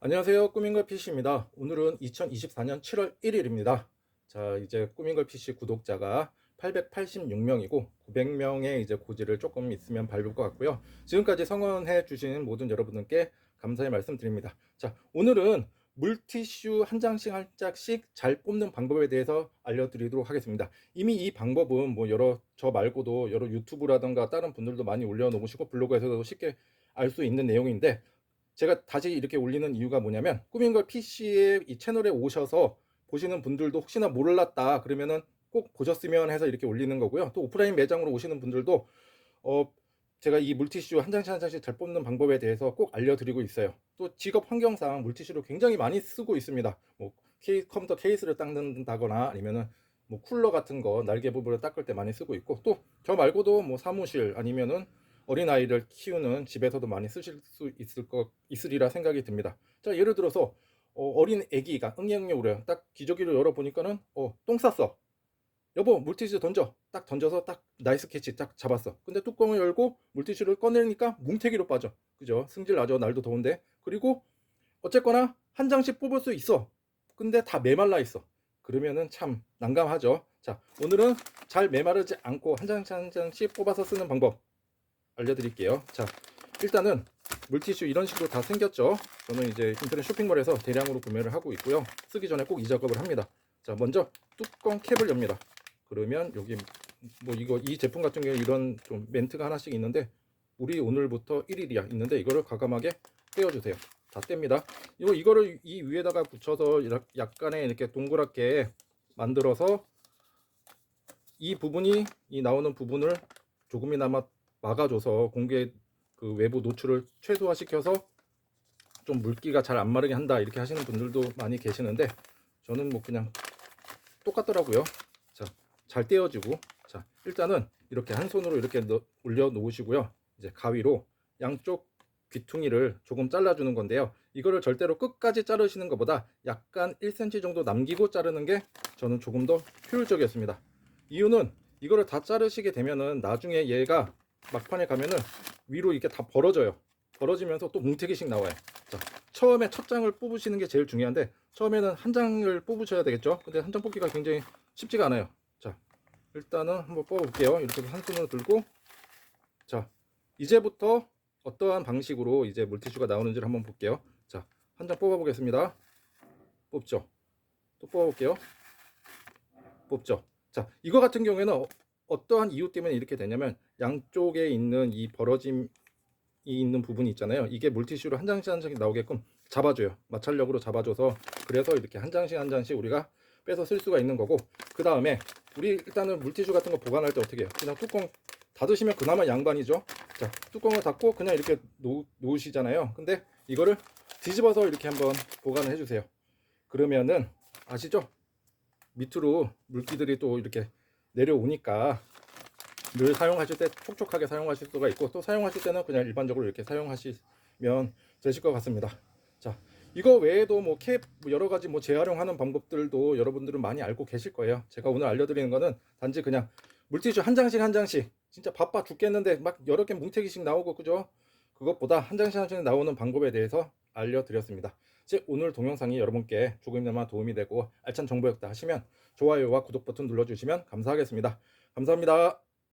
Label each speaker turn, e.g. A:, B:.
A: 안녕하세요. 꾸민걸 PC입니다. 오늘은 2024년 7월 1일입니다. 자, 이제 꾸민걸 PC 구독자가 886명이고 900명의 이제 고지를 조금 있으면 밟을 것 같고요. 지금까지 성원해 주신 모든 여러분들께 감사의 말씀드립니다. 자, 오늘은 물티슈 한 장씩 한 장씩 잘 뽑는 방법에 대해서 알려드리도록 하겠습니다. 이미 이 방법은 뭐 여러 저 말고도 여러 유튜브라든가 다른 분들도 많이 올려놓으시고 블로그에서도 쉽게 알 수 있는 내용인데 제가 다시 이렇게 올리는 이유가 뭐냐면 꾸민걸 PC의 이 채널에 오셔서 보시는 분들도 혹시나 몰랐다 그러면은 꼭 보셨으면 해서 이렇게 올리는 거고요. 또 오프라인 매장으로 오시는 분들도 어 제가 이 물티슈 한 장씩 한 장씩 잘 뽑는 방법에 대해서 꼭 알려드리고 있어요. 또 직업 환경상 물티슈를 굉장히 많이 쓰고 있습니다. 뭐 케이, 컴퓨터 케이스를 닦는다거나 아니면은 뭐 쿨러 같은 거 날개 부분을 닦을 때 많이 쓰고 있고 또 저 말고도 뭐 사무실 아니면은 어린 아이를 키우는 집에서도 많이 쓰실 수 있을 것 있으리라 생각이 듭니다. 자 예를 들어서 어, 린 아기가 울어요. 딱 기저귀를 열어 보니까는 어 똥 쌌어. 여보 물티슈 던져. 딱 던져서 딱 나이스 캐치 딱 잡았어. 근데 뚜껑을 열고 물티슈를 꺼내니까 뭉태기로 빠져. 그죠? 승질 나죠. 날도 더운데. 그리고 어쨌거나 한 장씩 뽑을 수 있어. 근데 다 메말라 있어. 그러면은 참 난감하죠. 자 오늘은 잘 메마르지 않고 한 장씩 한 장씩 뽑아서 쓰는 방법 알려드릴게요. 자, 일단은 물티슈 이런 식으로 다 생겼죠. 저는 이제 인터넷 쇼핑몰에서 대량으로 구매를 하고 있고요. 쓰기 전에 꼭 이 작업을 합니다. 자, 먼저 뚜껑 캡을 엽니다. 그러면 여기 뭐 이거 이 제품 같은 경우에 이런 좀 멘트가 하나씩 있는데 우리 오늘부터 1일이야 있는데 이거를 과감하게 떼어주세요. 다 뗍니다. 이거 이거를 이 위에다가 붙여서 약간의 이렇게 동그랗게 만들어서 이 부분이 이 나오는 부분을 조금이나마 막아줘서 공개 그 외부 노출을 최소화시켜서 좀 물기가 잘 안 마르게 한다 이렇게 하시는 분들도 많이 계시는데 저는 뭐 그냥 똑같더라고요. 자, 잘 떼어지고 자 일단은 이렇게 한 손으로 이렇게 넣- 올려 놓으시고요. 이제 가위로 양쪽 귀퉁이를 조금 잘라주는 건데요. 이거를 절대로 끝까지 자르시는 것보다 약간 1cm 정도 남기고 자르는 게 저는 조금 더 효율적이었습니다. 이유는 이거를 다 자르시게 되면은 나중에 얘가 막판에 가면은 위로 이렇게 다 벌어져요. 벌어지면서 또 뭉태기씩 나와요. 자, 처음에 첫 장을 뽑으시는 게 제일 중요한데 처음에는 한 장을 뽑으셔야 되겠죠. 근데 한 장 뽑기가 굉장히 쉽지가 않아요. 자, 일단은 한번 뽑아볼게요. 이렇게 한 손으로 들고 자, 이제부터 어떠한 방식으로 이제 물티슈가 나오는지를 한번 볼게요. 자, 한 장 뽑아보겠습니다. 뽑죠. 또 뽑아볼게요. 뽑죠. 자, 이거 같은 경우에는 어- 어떠한 이유 때문에 이렇게 되냐면 양쪽에 있는 이 벌어짐이 있는 부분이 있잖아요. 이게 물티슈로 한 장씩 한 장씩 나오게끔 잡아줘요. 마찰력으로 잡아줘서 그래서 이렇게 한 장씩 한 장씩 우리가 빼서 쓸 수가 있는 거고 그 다음에 우리 일단은 물티슈 같은 거 보관할 때 어떻게 해요? 그냥 뚜껑 닫으시면 그나마 양반이죠. 자 뚜껑을 닫고 그냥 이렇게 놓, 놓으시잖아요. 근데 이거를 뒤집어서 이렇게 한번 보관을 해주세요. 그러면은 아시죠? 밑으로 물기들이 또 이렇게 내려오니까 늘 사용하실 때 촉촉하게 사용하실 수가 있고 또 사용하실 때는 그냥 일반적으로 이렇게 사용하시면 되실 것 같습니다. 자, 이거 외에도 뭐 캡 여러 가지 뭐 재활용하는 방법들도 여러분들은 많이 알고 계실 거예요. 제가 오늘 알려드리는 거는 단지 그냥 물티슈 한 장씩 한 장씩 진짜 바빠 죽겠는데 막 여러 개 뭉태기씩 나오고 그죠? 그것보다 한 장씩 한 장씩 나오는 방법에 대해서 알려드렸습니다. 제 오늘 동영상이 여러분께 조금이나마 도움이 되고 알찬 정보였다 하시면 좋아요와 구독 버튼 눌러주시면 감사하겠습니다. 감사합니다.